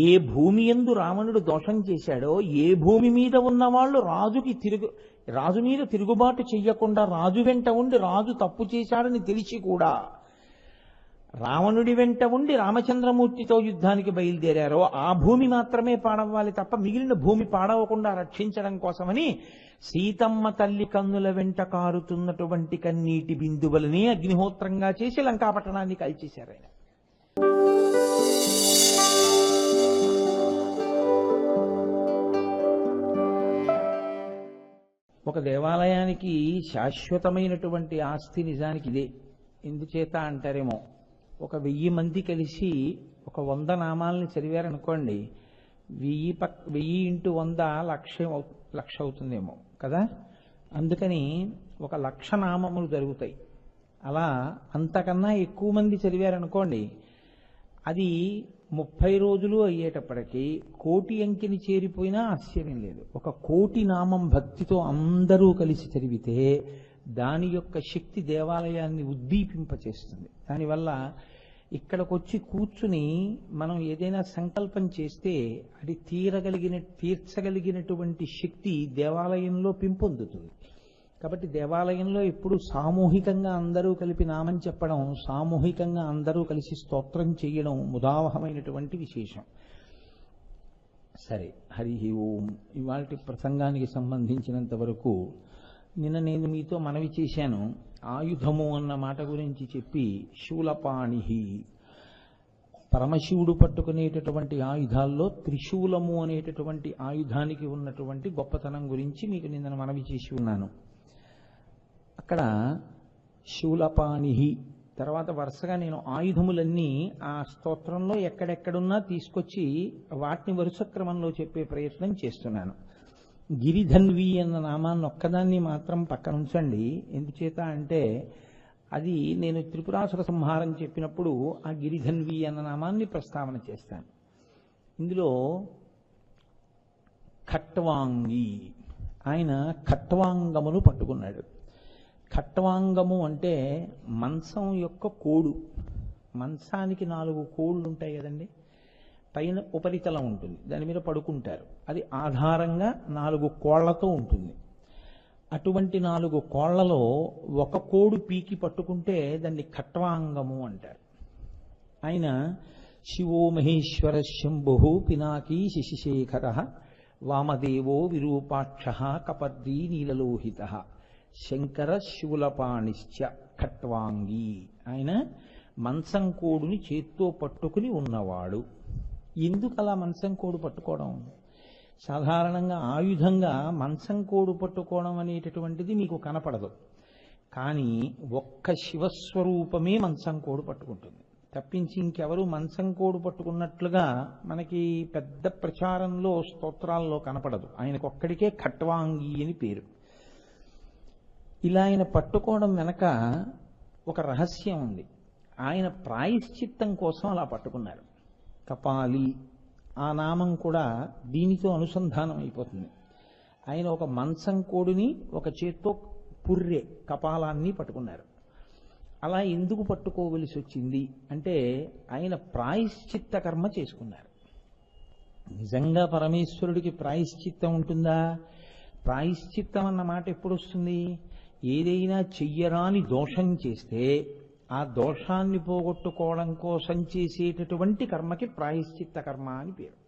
ఏ భూమి ఎందు రావణుడు దోషం చేశాడో ఏ భూమి మీద ఉన్నవాళ్ళు రాజుకి తిరుగు రాజు మీద తిరుగుబాటు చెయ్యకుండా రాజు వెంట ఉండి రాజు తప్పు చేశాడని తెలిసి కూడా రావణుడి వెంట ఉండి రామచంద్రమూర్తితో యుద్ధానికి బయలుదేరారో ఆ భూమి మాత్రమే పాడవ్వాలి తప్ప మిగిలిన భూమి పాడవకుండా రక్షించడం కోసమని సీతమ్మ తల్లి కన్నుల వెంట కారుతున్నటువంటి కన్నీటి బిందువులని అగ్నిహోత్రంగా చేసి లంకాపట్టణాన్ని కాల్చేశారు ఆయన. ఒక దేవాలయానికి శాశ్వతమైనటువంటి ఆస్తి నిజానికి ఇదే. ఎందుచేత అంటారేమో ఒక వెయ్యి మంది కలిసి ఒక వంద నామాలని చదివారనుకోండి వెయ్యి పక్ వెయ్యి ఇంటూ వంద లక్ష అవు- లక్ష అవుతుందేమో కదా? అందుకని ఒక లక్ష నామములు జరుగుతాయి. అలా అంతకన్నా ఎక్కువ మంది చదివారనుకోండి అది ముప్పై రోజులు అయ్యేటప్పటికీ కోటి అంకెని చేరిపోయినా ఆశ్చర్యం లేదు. ఒక కోటి నామం భక్తితో అందరూ కలిసి చదివితే దాని యొక్క శక్తి దేవాలయాన్ని ఉద్దీపింపచేస్తుంది. దానివల్ల ఇక్కడికి వచ్చి కూర్చుని మనం ఏదైనా సంకల్పం చేస్తే అది తీరగలిగిన తీర్చగలిగినటువంటి శక్తి దేవాలయంలో పెంపొందుతుంది. కాబట్టి దేవాలయంలో ఎప్పుడు సామూహికంగా అందరూ కలిపి నామం చెప్పడం సామూహికంగా అందరూ కలిసి స్తోత్రం చేయడం ముదావహమైనటువంటి విశేషం. సరే హరి ఓం. ఇవాటి ప్రసంగానికి సంబంధించినంత వరకు నిన్న నేను మీతో మనవి చేశాను. ఆయుధము అన్న మాట గురించి చెప్పి శూలపాణి పరమశివుడు పట్టుకునేటటువంటి ఆయుధాల్లో త్రిశూలము అనేటటువంటి ఆయుధానికి ఉన్నటువంటి గొప్పతనం గురించి మీకు నిన్న మనవి చేసి ఉన్నాను. అక్కడ శూలపాణి తర్వాత వరుసగా నేను ఆయుధములన్నీ ఆ స్తోత్రంలో ఎక్కడెక్కడున్నా తీసుకొచ్చి వాటిని వరుస క్రమంలో చెప్పే ప్రయత్నం చేస్తున్నాను. గిరిధన్వి అన్న నామాన్ని ఒక్కదాన్ని మాత్రం పక్కన ఉంచండి. ఎందుచేత అంటే అది నేను త్రిపురాసుర సంహారం చెప్పినప్పుడు ఆ గిరిధన్వి అన్న నామాన్ని ప్రస్తావన చేస్తాను. ఇందులో ఖట్వాంగి. ఆయన ఖట్వాంగమును పట్టుకున్నాడు. ఖట్వాంగము అంటే మంచం యొక్క కోడు. మంచానికి నాలుగు కోళ్ళు ఉంటాయి కదండి. పైన ఉపరితలం ఉంటుంది. దాని మీద పడుకుంటారు. అది ఆధారంగా నాలుగు కోళ్ళతో ఉంటుంది. అటువంటి నాలుగు కోళ్ళలో ఒక కోడు పీకి పట్టుకుంటే దాన్ని ఖట్వాంగము అంటారు. ఆయన శివో మహేశ్వర శంభు పినాకీ శశిశేఖర వామదేవో విరూపాక్ష కపర్దీ నీలలోహిత శంకర శూలపాణిశ్చ ఖట్వాంగి ఆయన మంచం కోడుని చేత్తో పట్టుకుని ఉన్నవాడు. ఎందుకు అలా మంచం కోడు పట్టుకోవడం? సాధారణంగా ఆయుధంగా మంచం కోడు పట్టుకోవడం అనేటటువంటిది మీకు కనపడదు. కానీ ఒక్క శివస్వరూపమే మంచం కోడు పట్టుకుంటుంది. తప్పించి ఇంకెవరు మంచం కోడు పట్టుకున్నట్లుగా మనకి పెద్ద ప్రచారంలో స్తోత్రాల్లో కనపడదు. ఆయనకొక్కడికే ఖట్వాంగి అని పేరు. ఇలా ఆయన పట్టుకోవడం వెనక ఒక రహస్యం ఉంది. ఆయన ప్రాయశ్చిత్తం కోసం అలా పట్టుకున్నారు. కపాలి ఆ నామం కూడా దీనితో అనుసంధానం అయిపోతుంది. ఆయన ఒక మంచం కోడిని ఒక చేత్తో పుర్రె కపాలాన్ని పట్టుకున్నారు. అలా ఎందుకు పట్టుకోవలసి వచ్చింది అంటే ఆయన ప్రాయశ్చిత్త కర్మ చేసుకున్నారు. నిజంగా పరమేశ్వరుడికి ప్రాయశ్చిత్తం ఉంటుందా? ప్రాయశ్చిత్తం అన్న మాట ఎప్పుడు వస్తుంది? ఏదైనా చెయ్యరాని దోషం చేస్తే ఆ దోషాన్ని పోగొట్టుకోవడం కోసం చేసేటటువంటి కర్మకి ప్రాయశ్చిత్త కర్మ అని పేరు.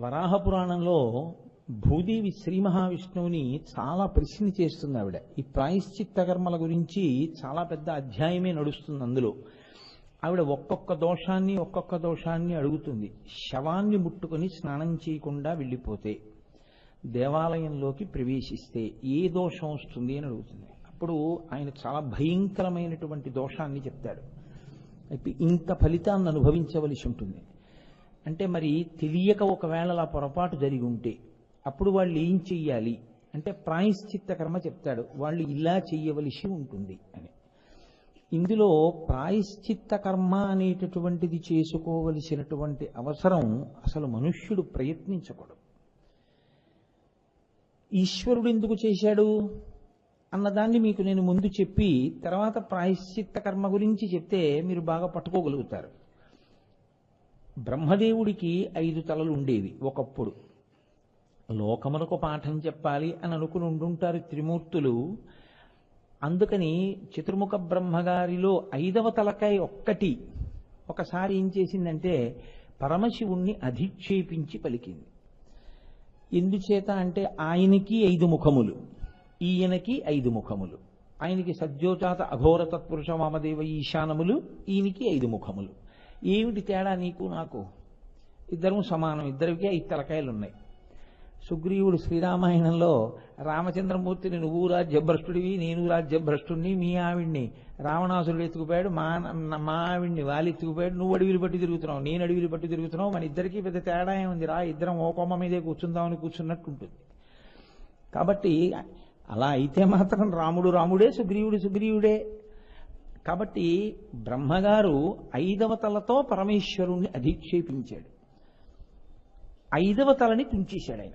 వరాహ పురాణంలో భూదేవి శ్రీ మహావిష్ణువుని చాలా ప్రశ్న చేస్తుంది ఆవిడ. ఈ ప్రాయశ్చిత్త కర్మల గురించి చాలా పెద్ద అధ్యాయమే నడుస్తుంది అందులో. ఆవిడ ఒక్కొక్క దోషాన్ని ఒక్కొక్క దోషాన్ని అడుగుతుంది. శవాన్ని ముట్టుకొని స్నానం చేయకుండా వెళ్ళిపోతే దేవాలయంలోకి ప్రవేశిస్తే ఏ దోషం వస్తుంది అని అడుగుతుంది. అప్పుడు ఆయన చాలా భయంకరమైనటువంటి దోషాన్ని చెప్తాడు. అయితే ఇంత ఫలితాన్ని అనుభవించవలసి ఉంటుంది. అంటే మరి తెలియక ఒకవేళ అలా పొరపాటు జరిగి ఉంటే అప్పుడు వాళ్ళు ఏం చెయ్యాలి? అంటే ప్రాయశ్చిత్త కర్మ చెప్తాడు. వాళ్ళు ఇలా చెయ్యవలసి ఉంటుంది అని. ఇందులో ప్రాయశ్చిత్త కర్మ అనేటటువంటిది చేసుకోవలసినటువంటి అవసరం అసలు మనుష్యుడు ప్రయత్నించకూడదు. ఈశ్వరుడు ఎందుకు చేశాడు? అన్నదాన్ని మీకు నేను ముందు చెప్పి తర్వాత ప్రాయశ్చిత్త కర్మ గురించి చెప్తే మీరు బాగా పట్టుకోగలుగుతారు. బ్రహ్మదేవుడికి ఐదు తలలు ఉండేవి ఒకప్పుడు. లోకమునకు పాఠం చెప్పాలి అని అనుకుని ఉండుంటారు త్రిమూర్తులు. అందుకని చతుర్ముఖ బ్రహ్మగారిలో ఐదవ తలకాయ ఒక్కటి. ఒకసారి ఏం చేసిందంటే పరమశివుణ్ణి అధిక్షేపించి పలికింది. ఎందుచేత అంటే ఆయనకి ఐదు ముఖములు ఈయనకి ఐదు ముఖములు. ఆయనకి సద్యోజాత అఘోర తత్పురుష వామదేవ ఈశానములు ఈయనకి ఐదు ముఖములు. ఏమిటి తేడా నీకు నాకు? ఇద్దరం సమానం ఇద్దరికి ఐదు తలకాయలు ఉన్నాయి సుగ్రీవుడు శ్రీరామాయణంలో రామచంద్రమూర్తిని నువ్వు రాజ్యభ్రష్టుడివి నేను రాజ్యభ్రష్టుడిని మీ ఆవిడ్ని రావణాసురుడు ఎత్తుకుపోయాడు మా మా ఆవిడ్ని వాళ్ళు ఎత్తుకుపోయాడు నువ్వు అడవిలు పట్టి తిరుగుతున్నావు నేను అడవిలు పట్టి తిరుగుతున్నావు మన ఇద్దరికి పెద్ద తేడా ఏముంది రా ఇద్దరం ఓ కొమ్మ మీదే కూర్చుందామని కూర్చున్నట్టు ఉంటుంది కాబట్టి అలా అయితే మాత్రం రాముడు రాముడే సుగ్రీవుడు సుగ్రీవుడే. కాబట్టి బ్రహ్మగారు ఐదవ తలతో పరమేశ్వరుణ్ణి అధిక్షేపించాడు. ఐదవ తలని తుంచేశాడు ఆయన.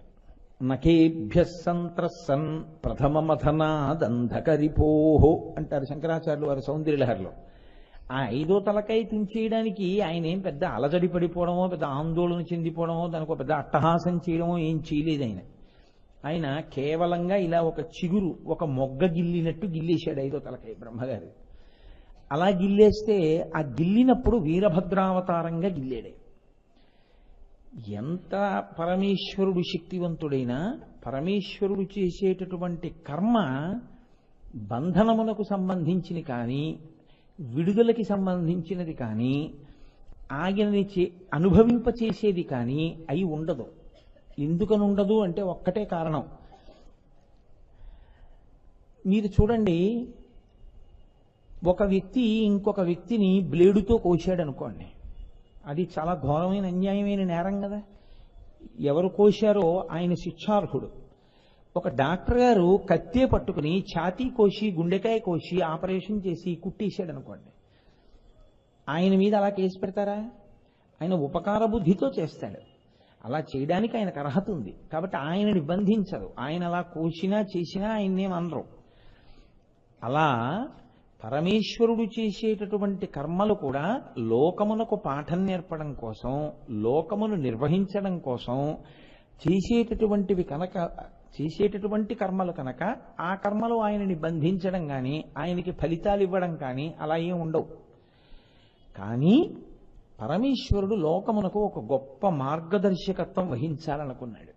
నకేభ్య సంత్రసన్ ప్రథమ మథనాదంధకరిపోహో అంటారు శంకరాచార్యులు వారి సౌందర్యలహరిలో. ఆ ఐదో తలకై తుంచేయడానికి ఆయన ఏం పెద్ద అలజడి పడిపోవడమో పెద్ద ఆందోళన చెందిపోవడమో దానికి పెద్ద అట్టహాసం చేయడమో ఏం చేయలేదు ఆయన. ఆయన కేవలంగా ఇలా ఒక చిగురు ఒక మొగ్గ గిల్లినట్టు గిల్లేశాడు ఐదో తలకాయ బ్రహ్మగారు. అలా గిల్లేస్తే ఆ గిల్లినప్పుడు వీరభద్రావతారంగా గిల్లేడే ఎంత పరమేశ్వరుడు శక్తివంతుడైనా పరమేశ్వరుడు చేసేటటువంటి కర్మ బంధనములకు సంబంధించింది కానీ విడుదలకి సంబంధించినది కానీ ఆయనని చే అనుభవింపచేసేది కానీ అయి ఉండదు. ఎందుకని ఉండదు అంటే ఒక్కటే కారణం. మీరు చూడండి ఒక వ్యక్తి ఇంకొక వ్యక్తిని బ్లేడుతో కోశాడు అనుకోండి అది చాలా ఘోరమైన అన్యాయమైన నేరం కదా. ఎవరు కోశారో ఆయన శిక్షార్హుడు. ఒక డాక్టర్ గారు కత్తే పట్టుకుని ఛాతీ కోసి గుండెకాయ కోసి ఆపరేషన్ చేసి కుట్టేశాడు అనుకోండి. ఆయన మీద అలా కేసు పెడతారా? ఆయన ఉపకార బుద్ధితో చేస్తాడు. అలా చేయడానికి ఆయనకు అర్హత ఉంది. కాబట్టి ఆయనని బంధించరు ఆయన అలా కోసినా చేసినా ఆయన్నేం అనరు. అలా పరమేశ్వరుడు చేసేటటువంటి కర్మలు కూడా లోకమునకు పాఠం నేర్పడం కోసం లోకమును నిర్వహించడం కోసం చేసేటటువంటివి కనుక చేసేటటువంటి కర్మలు కనుక ఆ కర్మలు ఆయనని బంధించడం కానీ ఆయనకి ఫలితాలు ఇవ్వడం కానీ అలా ఏం ఉండవు. కానీ పరమేశ్వరుడు లోకమునకు ఒక గొప్ప మార్గదర్శకత్వం వహించాలనుకున్నాడు.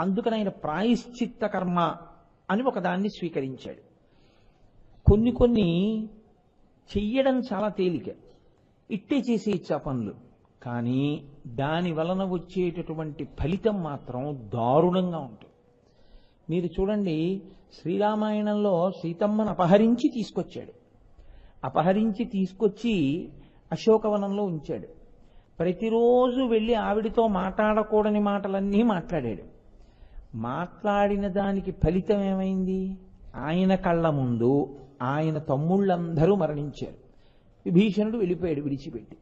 అందుకని ఆయన ప్రాయశ్చిత్త కర్మ అని ఒకదాన్ని స్వీకరించాడు. కొన్ని కొన్ని చెయ్యడం చాలా తేలిక. ఇట్టే చేసే ఇచ్చా పనులు. కానీ దాని వలన వచ్చేటటువంటి ఫలితం మాత్రం దారుణంగా ఉంటుంది. మీరు చూడండి శ్రీరామాయణంలో సీతమ్మను అపహరించి తీసుకొచ్చాడు. అపహరించి తీసుకొచ్చి అశోకవనంలో ఉంచాడు. ప్రతిరోజు వెళ్ళి ఆవిడితో మాట్లాడకూడని మాటలన్నీ మాట్లాడాడు. మాట్లాడిన దానికి ఫలితం ఏమైంది? ఆయన కళ్ళ ముందు ఆయన తమ్ముళ్ళందరూ మరణించారు. విభీషణుడు వెళ్ళిపోయాడు విడిచిపెట్టి.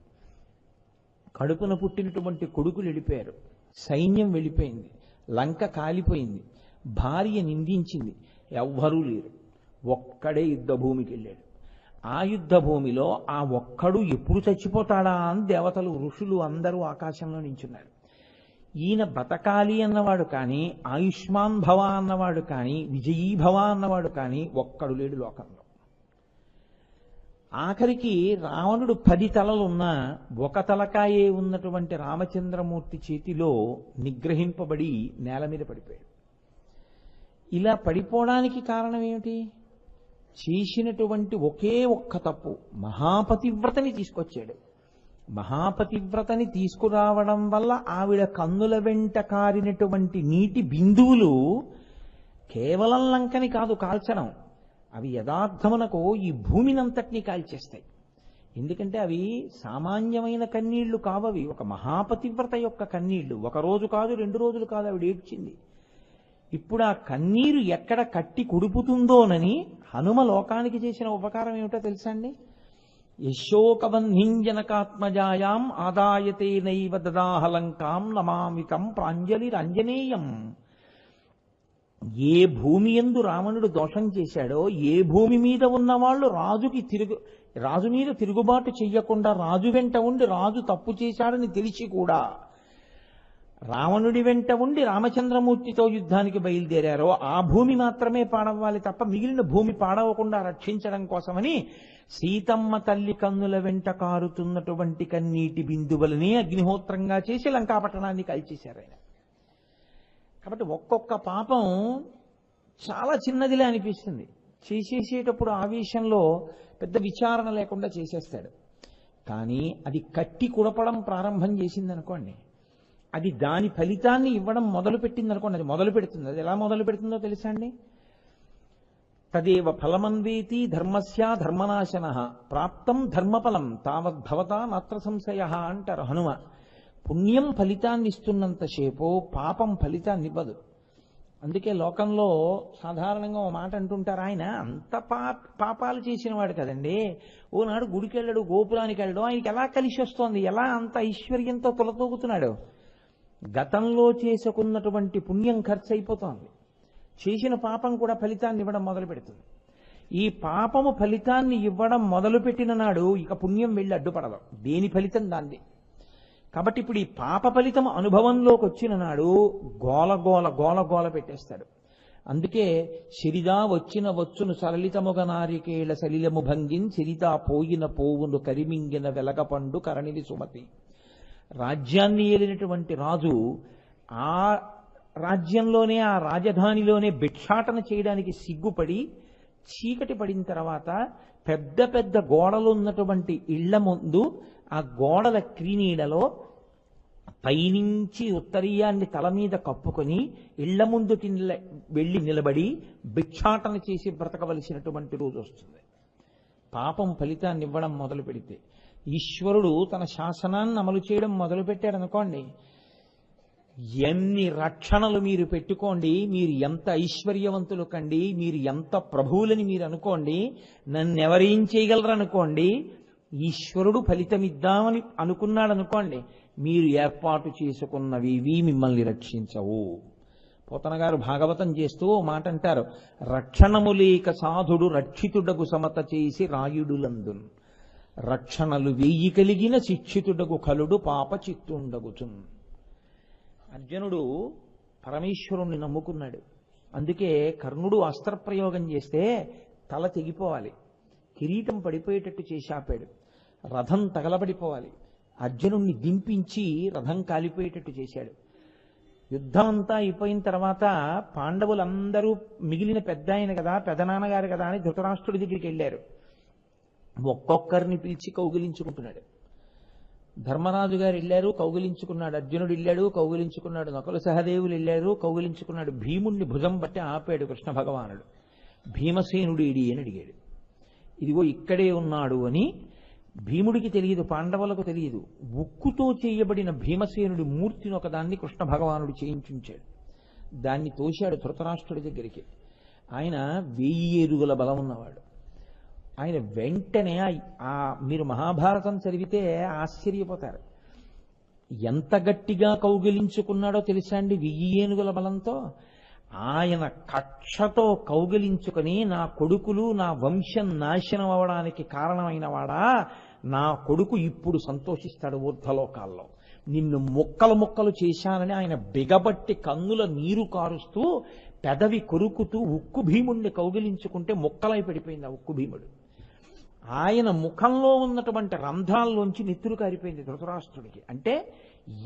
కడుపున పుట్టినటువంటి కొడుకులు వెళ్ళిపోయారు. సైన్యం వెళ్ళిపోయింది. లంక కాలిపోయింది. భార్య నిందించింది. ఎవ్వరూ లేరు. ఒక్కడే యుద్ధ భూమికి వెళ్ళాడు. ఆ యుద్ధ భూమిలో ఆ ఒక్కడు ఎప్పుడు చచ్చిపోతాడా అని దేవతలు ఋషులు అందరూ ఆకాశంలో నించున్నారు. ఈయన బతకాలి అన్నవాడు కానీ ఆయుష్మాన్ భవ అన్నవాడు కానీ విజయీభవ అన్నవాడు కానీ ఒక్కడు లేడు లోకంలో. ఆఖరికి రావణుడు పది తలలున్నా ఒక తలకాయే ఉన్నటువంటి రామచంద్రమూర్తి చేతిలో నిగ్రహింపబడి నేల మీద పడిపోయాడు. ఇలా పడిపోవడానికి కారణం ఏమిటి? చేసినటువంటి ఒకే ఒక్క తప్పు. మహాపతివ్రతని తీసుకొచ్చాడు. మహాపతివ్రతని తీసుకురావడం వల్ల ఆవిడ కన్నుల వెంట కారినటువంటి నీటి బిందువులు కేవలం లంకని కాదు కాల్చడం. అవి యథార్థమునకు ఈ భూమినంతటినీ కాల్చేస్తాయి. ఎందుకంటే అవి సామాన్యమైన కన్నీళ్ళు కావవి. ఒక మహాపతివ్రత యొక్క కన్నీళ్ళు. ఒక రోజు కాదు రెండు రోజులు కాదు ఆవిడ ఏడ్చింది. ఇప్పుడు ఆ కన్నీరు ఎక్కడ కట్టి కుడుపుతుందోనని హనుమ లోకానికి చేసిన ఉపకారం ఏమిటో తెలుసా అండి? యశోకబంధింజనకాత్మజాయాం ఆదాయతే నైవ దదాహలంకాం నమామితం ప్రాంజలిరంజనేయం. ఏ భూమి ఎందు రావణుడు దోషం చేశాడో ఏ భూమి మీద ఉన్నవాళ్ళు రాజుకి తిరుగు రాజు మీద తిరుగుబాటు చెయ్యకుండా రాజు వెంట ఉండి రాజు తప్పు చేశాడని తెలిసి కూడా రావణుడి వెంట ఉండి రామచంద్రమూర్తితో యుద్ధానికి బయలుదేరారో ఆ భూమి మాత్రమే పాడవ్వాలి తప్ప మిగిలిన భూమి పాడవకుండా రక్షించడం కోసమని సీతమ్మ తల్లి కన్నుల వెంట కారుతున్నటువంటి కన్నీటి బిందువులని అగ్నిహోత్రంగా చేసి లంకాపట్టణాన్ని కాల్చేశారు ఆయన. కాబట్టి ఒక్కొక్క పాపం చాలా చిన్నదిలే అనిపిస్తుంది. చేసేసేటప్పుడు ఆవేశంలో పెద్ద విచారణ లేకుండా చేసేస్తాడు. కానీ అది కట్టి కుడపడం ప్రారంభం చేసింది అనుకోండి అది దాని ఫలితాన్ని ఇవ్వడం మొదలు పెట్టింది అనుకోండి అది మొదలు పెడుతుంది. అది ఎలా మొదలు పెడుతుందో తెలుసా అండి? తదేవ ఫలమన్వేతి ధర్మస్య ధర్మనాశన ప్రాప్తం ధర్మఫలం తావద్భవత నాత్ర సంశయ అంటారు హనుమ. పుణ్యం ఫలితాన్ని ఇస్తున్నంతసేపు పాపం ఫలితాన్ని ఇవ్వదు. అందుకే లోకంలో సాధారణంగా ఓ మాట అంటుంటారు ఆయన అంత పాపాలు చేసిన వాడు కదండి. ఓనాడు గుడికి వెళ్ళాడు గోపురానికి వెళ్ళడం ఆయనకి ఎలా కలిసి వస్తోంది? ఎలా అంత ఐశ్వర్యంతో తొలతూగుతున్నాడు? గతంలో చేసుకున్నటువంటి పుణ్యం ఖర్చు అయిపోతోంది చేసిన పాపం కూడా ఫలితాన్ని ఇవ్వడం మొదలు పెడుతుంది. ఈ పాపము ఫలితాన్ని ఇవ్వడం మొదలుపెట్టిన నాడు ఇక పుణ్యం వెళ్ళి అడ్డుపడదు. దేని ఫలితం దాంది కాబట్టి ఇప్పుడు ఈ పాప ఫలితం అనుభవంలోకి వచ్చిన నాడు గోల గోల గోల గోల పెట్టేస్తాడు. అందుకే సిరిదా వచ్చిన వచ్చును సరళితముగ నారికేళ సలిలము భంగిన్ సిరితా పోయిన పోవును కరిమింగిన వెలగపండు కరణిది సుమతి. రాజ్యాన్ని ఏలినటువంటి రాజు ఆ రాజ్యంలోనే ఆ రాజధానిలోనే భిక్షాటన చేయడానికి సిగ్గుపడి చీకటి పడిన తర్వాత పెద్ద పెద్ద గోడలు ఉన్నటువంటి ఇళ్ళ ముందు ఆ గోడల క్రీనీడలో పైనుంచి ఉత్తరీయాన్ని తల మీద కప్పుకొని ఇళ్ళ ముందుకి వెళ్ళి నిలబడి భిక్షాటన చేసి బ్రతకవలసినటువంటి రోజు వస్తుంది. పాపం ఫలితాన్ని ఇవ్వడం మొదలు పెడితే. ఈశ్వరుడు తన శాసనాన్ని అమలు చేయడం మొదలు పెట్టాడు అనుకోండి. ఎన్ని రక్షణలు మీరు పెట్టుకోండి మీరు ఎంత ఐశ్వర్యవంతులు కండి మీరు ఎంత ప్రభువులని మీరు అనుకోండి నన్ను ఎవరేం చేయగలరు అనుకోండి ఈశ్వరుడు ఫలితమిద్దామని అనుకున్నాడు అనుకోండి మీరు ఏర్పాటు చేసుకున్నవి ఇవి మిమ్మల్ని రక్షించవు. పోతన గారు భాగవతం చేస్తూ ఓ మాట అంటారు. రక్షణము లేక సాధుడు రక్షితుడకు సమత చేసి రాయుడులందున్. రక్షణలు వెయ్యి కలిగిన శిక్షితుడకు కలుడు పాప చిత్తుండగుచున్. అర్జునుడు పరమేశ్వరుణ్ణి నమ్ముకున్నాడు. అందుకే కర్ణుడు అస్త్రప్రయోగం చేస్తే తల తెగిపోవాలి. కిరీటం పడిపోయేటట్టు చేసి ఆపాడు రథం తగలబడిపోవాలి. అర్జునుణ్ణి దింపించి రథం కాలిపోయేటట్టు చేశాడు. యుద్ధం అంతా అయిపోయిన తర్వాత పాండవులందరూ మిగిలిన పెద్ద ఆయన కదా పెదనాన్నగారు కదా అని ధృతరాష్ట్రుడి దగ్గరికి వెళ్ళారు. ఒక్కొక్కరిని పిలిచి కౌగిలించుకుంటున్నాడు. ధర్మరాజు గారు వెళ్ళారు కౌగిలించుకున్నాడు అర్జునుడు వెళ్ళాడు కౌగిలించుకున్నాడు నకుల సహదేవులు వెళ్ళారు కౌగిలించుకున్నాడు భీముణ్ణి భుజం బట్టి ఆపాడు కృష్ణ భగవానుడు. భీమసేనుడేడి అని అడిగాడు. ఇదిగో ఇక్కడే ఉన్నాడు అని భీముడికి తెలియదు పాండవులకు తెలియదు. ఉక్కుతో చేయబడిన భీమసేనుడి మూర్తిని ఒకదాన్ని కృష్ణ భగవానుడు చేయించుంచాడు. దాన్ని తోశాడు ధృతరాష్ట్రుడి దగ్గరికి. ఆయన వెయ్యి ఏరుగుల బలం ఉన్నవాడు. ఆయన వెంటనే ఆ- ఆ మీరు మహాభారతం చదివితే ఆశ్చర్యపోతారు. ఎంత గట్టిగా కౌగిలించుకున్నాడో తెలుసా అండి? వెయ్యి ఏనుగుల బలంతో? ఆయన కక్షతో కౌగిలించుకొని నా కొడుకులు నా వంశం నాశనం అవడానికి కారణమైన వాడా నా కొడుకు ఇప్పుడు సంతోషిస్తాడు ఊర్ధలోకాల్లో నిన్ను ముక్కలు ముక్కలు చేశానని ఆయన బిగబట్టి కన్నుల నీరు కారుస్తూ పెదవి కొరుకుతూ ఉక్కు భీముణ్ణి కౌగిలించుకుంటే ముక్కలై పడిపోయింది ఆ ఉక్కు భీముడు. ఆయన ముఖంలో ఉన్నటువంటి రంధ్రాల్లోంచి నెత్తురు కారిపోయింది ధృతరాష్ట్రుడికి. అంటే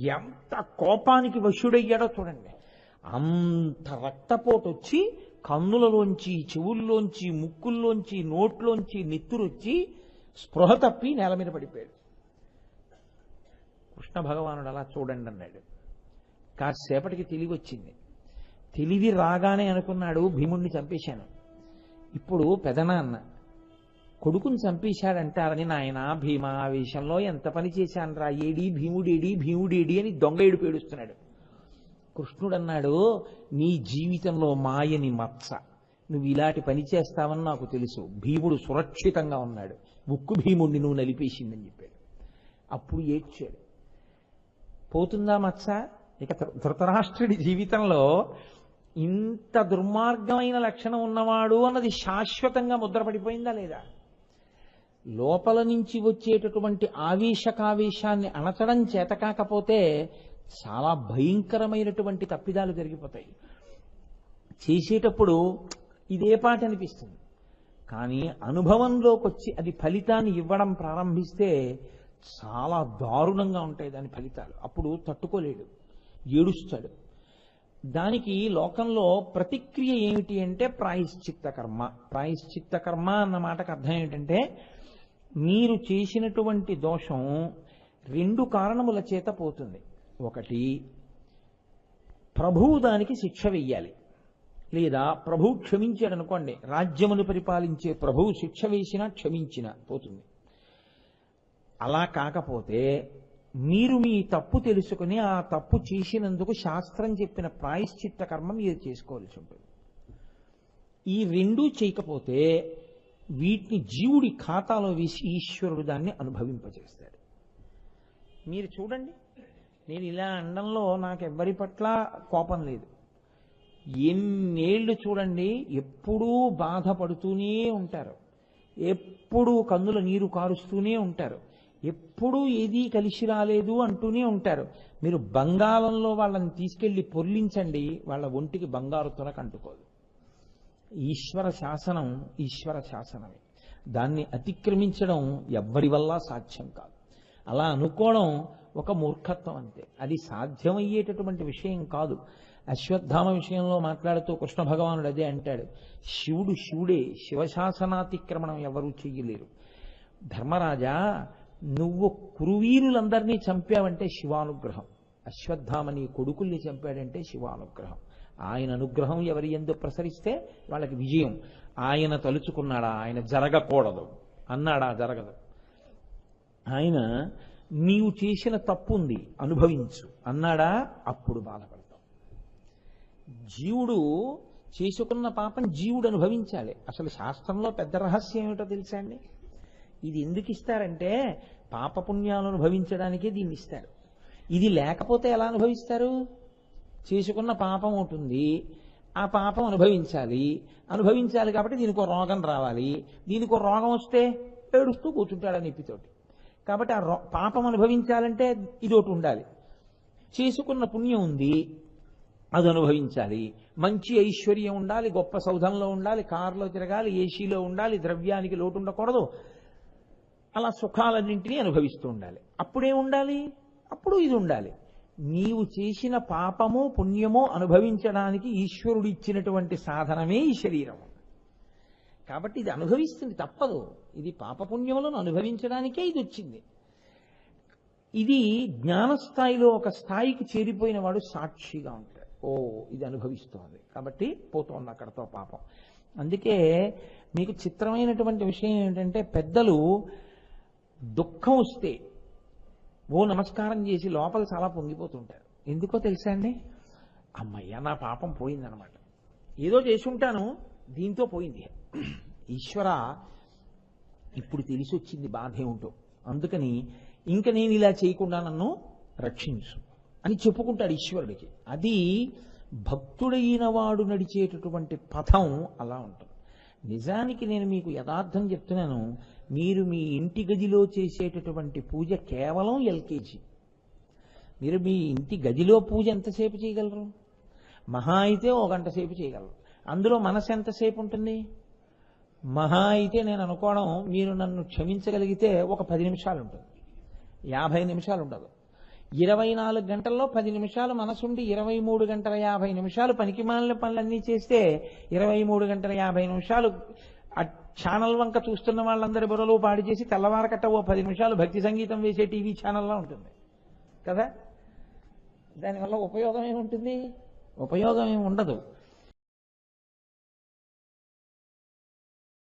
ఎంత కోపానికి వశుడయ్యాడో చూడండి. అంత రక్తపోటు వచ్చి కన్నులలోంచి చెవుల్లోంచి ముక్కుల్లోంచి నోట్లోంచి నెత్తురొచ్చి స్పృహ తప్పి నేల మీద పడిపోయాడు. కృష్ణ భగవానుడు అలా చూడండి అన్నాడు. కాసేపటికి తెలివి వచ్చింది తెలివి రాగానే అనుకున్నాడు భీముణ్ణి చంపేశాను. ఇప్పుడు పెదనాన్న కొడుకుని చంపేశాడంటారని నాయన భీమా ఆవేశంలో ఎంత పని చేశాను రా ఏడి భీముడేడి భీముడేడి అని దొంగ ఏడుపు ఏడుస్తున్నాడు. కృష్ణుడు అన్నాడు నీ జీవితంలో మాయని మత్స. నువ్వు ఇలాంటి పని చేస్తావని నాకు తెలుసు. భీముడు సురక్షితంగా ఉన్నాడు. ఉక్కు భీముడిని నువ్వు నలిపేసిందని చెప్పాడు. అప్పుడు ఏడ్చాడు. పోతుందా మత్స? ఇక ధృతరాష్ట్రుడి జీవితంలో ఇంత దుర్మార్గమైన లక్షణం ఉన్నవాడు అన్నది శాశ్వతంగా ముద్రపడిపోయిందా లేదా? లోపల నుంచి వచ్చేటటువంటి ఆవేశకావేశాన్ని అణచడం చేతకాకపోతే చాలా భయంకరమైనటువంటి తప్పిదాలు జరిగిపోతాయి. చేసేటప్పుడు ఇదే పాట అనిపిస్తుంది. కానీ అనుభవంలోకి వచ్చి అది ఫలితాన్ని ఇవ్వడం ప్రారంభిస్తే చాలా దారుణంగా ఉంటాయి దాని ఫలితాలు. అప్పుడు తట్టుకోలేడు ఏడుస్తాడు. దానికి లోకంలో ప్రతిక్రియ ఏమిటి అంటే ప్రాయశ్చిత్త కర్మ. ప్రాయశ్చిత్త కర్మ అన్న మాటకు అర్థం ఏంటంటే మీరు చేసినటువంటి దోషం రెండు కారణముల చేత పోతుంది. ఒకటి ప్రభువు దానికి శిక్ష వెయ్యాలి. లేదా ప్రభువు క్షమించాడు అనుకోండి రాజ్యమును పరిపాలించే ప్రభువు శిక్ష వేసినా క్షమించినా పోతుంది. అలా కాకపోతే మీరు మీ తప్పు తెలుసుకుని ఆ తప్పు చేసినందుకు శాస్త్రం చెప్పిన ప్రాయశ్చిత్త కర్మ మీరు చేసుకోవాల్సి ఉంటుంది. ఈ రెండూ చేయకపోతే వీటిని జీవుడి ఖాతాలో వేసి ఈశ్వరుడు దాన్ని అనుభవింపజేస్తాడు. మీరు చూడండి. నేను ఇలా అండంలో నాకు ఎవ్వరి పట్ల కోపం లేదు. ఎన్నేళ్ళు చూడండి ఎప్పుడూ బాధపడుతూనే ఉంటారు. ఎప్పుడూ కన్నుల నీరు కారుస్తూనే ఉంటారు. ఎప్పుడూ ఏదీ కలిసి రాలేదు అంటూనే ఉంటారు. మీరు బంగాళంలో వాళ్ళని తీసుకెళ్ళి పొర్లించండి వాళ్ళ ఒంటికి బంగారు తొనక అంటుకోదు ఈశ్వర శాసనం ఈశ్వర శాసనమే. దాన్ని అతిక్రమించడం ఎవ్వరి వల్ల సాధ్యం కాదు. అలా అనుకోవడం ఒక మూర్ఖత్వం అంతే. అది సాధ్యమయ్యేటటువంటి విషయం కాదు. అశ్వత్థామ విషయంలో మాట్లాడుతూ కృష్ణ భగవానుడు అదే అంటాడు. శివుడు శివుడే శివశాసనాతిక్రమణం ఎవరూ చెయ్యలేరు. ధర్మరాజా నువ్వు కురువీరులందరినీ చంపావంటే శివానుగ్రహం. అశ్వత్థామని కొడుకుల్ని చంపాడంటే శివానుగ్రహం. ఆయన అనుగ్రహం ఎవరి ఎందు ప్రసరిస్తే వాళ్ళకి విజయం. ఆయన తలుచుకున్నాడా? ఆయన జరగకూడదు. అన్నాడా? జరగదు. ఆయన నీవు చేసిన తప్పు ఉంది అనుభవించు. అన్నాడా? అప్పుడు బాధపడతావు. జీవుడు చేసుకున్న పాపం జీవుడు అనుభవించాలి. అసలు శాస్త్రంలో పెద్ద రహస్యం ఏమిటో తెలుసా అండి? ఇది ఎందుకు ఇస్తారంటే పాపపుణ్యాలు అనుభవించడానికే దీన్ని ఇస్తారు. ఇది లేకపోతే ఎలా అనుభవిస్తారు? చేసుకున్న పాపం ఉంటుంది ఆ పాపం అనుభవించాలి. అనుభవించాలి కాబట్టి దీనికి ఒక రోగం రావాలి. దీనికి రోగం వస్తే ఏడుస్తూ కూర్చుంటాడు ఇప్పితోటి కాబట్టి ఆ పాపం అనుభవించాలంటే ఇది ఒకటి ఉండాలి. చేసుకున్న పుణ్యం ఉంది అది అనుభవించాలి. మంచి ఐశ్వర్యం ఉండాలి గొప్ప సౌధంలో ఉండాలి కారులో తిరగాలి ఏసీలో ఉండాలి ద్రవ్యానికి లోటు ఉండకూడదు. అలా సుఖాలన్నింటినీ అనుభవిస్తూ ఉండాలి. అప్పుడే ఉండాలి? అప్పుడు ఇది ఉండాలి. నీవు చేసిన పాపము పుణ్యము అనుభవించడానికి ఈశ్వరుడు ఇచ్చినటువంటి సాధనమే ఈ శరీరం కాబట్టి ఇది అనుభవిస్తుంది తప్పదు. ఇది పాపపుణ్యములను అనుభవించడానికే ఇది వచ్చింది ఇది జ్ఞానస్థాయిలో ఒక స్థాయికి చేరిపోయిన వాడు సాక్షిగా ఉంటాడు. ఓ ఇది అనుభవిస్తోంది. కాబట్టి పోతోంది అక్కడతో పాపం. అందుకే మీకు చిత్రమైనటువంటి విషయం ఏంటంటే పెద్దలు దుఃఖం వస్తే ఓ నమస్కారం చేసి లోపల చాలా పొంగిపోతుంటారు. ఎందుకో తెలుసా అండి? అమ్మయ్య నా పాపం పోయిందనమాట. ఏదో చేసి ఉంటాను దీంతో పోయింది. ఈశ్వర ఇప్పుడు తెలిసి వచ్చింది బాధే ఉంటో. అందుకని ఇంక నేను ఇలా చేయకుండా నన్ను రక్షించు అని చెప్పుకుంటాడు ఈశ్వరుడికి. అది భక్తుడైన వాడు నడిచేటటువంటి పథం అలా ఉంటుంది. నిజానికి నేను మీకు యథార్థం చెప్తున్నాను మీరు మీ ఇంటి గదిలో చేసేటటువంటి పూజ కేవలం ఎల్కేజీ. మీరు మీ ఇంటి గదిలో పూజ ఎంతసేపు చేయగలరు? మహా అయితే ఓ గంట సేపు చేయగలరు. అందులో మనసు ఎంతసేపు ఉంటుంది? మహా అయితే నేను అనుకోవడం మీరు నన్ను క్షమించగలిగితే ఒక పది నిమిషాలు ఉంటుంది. యాభై నిమిషాలు ఉండదు. ఇరవై నాలుగు గంటల్లో పది నిమిషాలు మనసుండి ఇరవై మూడు గంటల యాభై నిమిషాలు పనికి మాలిన పనులన్నీ చేస్తే ఇరవై మూడు గంటల యాభై నిమిషాలు ఆ ఛానల్ వంక చూస్తున్న వాళ్ళందరి బుర్రలు పాడి చేసి తెల్లవారకట్ట ఓ పది నిమిషాలు భక్తి సంగీతం వేసే టీవీ ఛానల్లో ఉంటుంది. కదా? దానివల్ల ఉపయోగం ఏముంటుంది? ఉపయోగం ఏమి ఉండదు.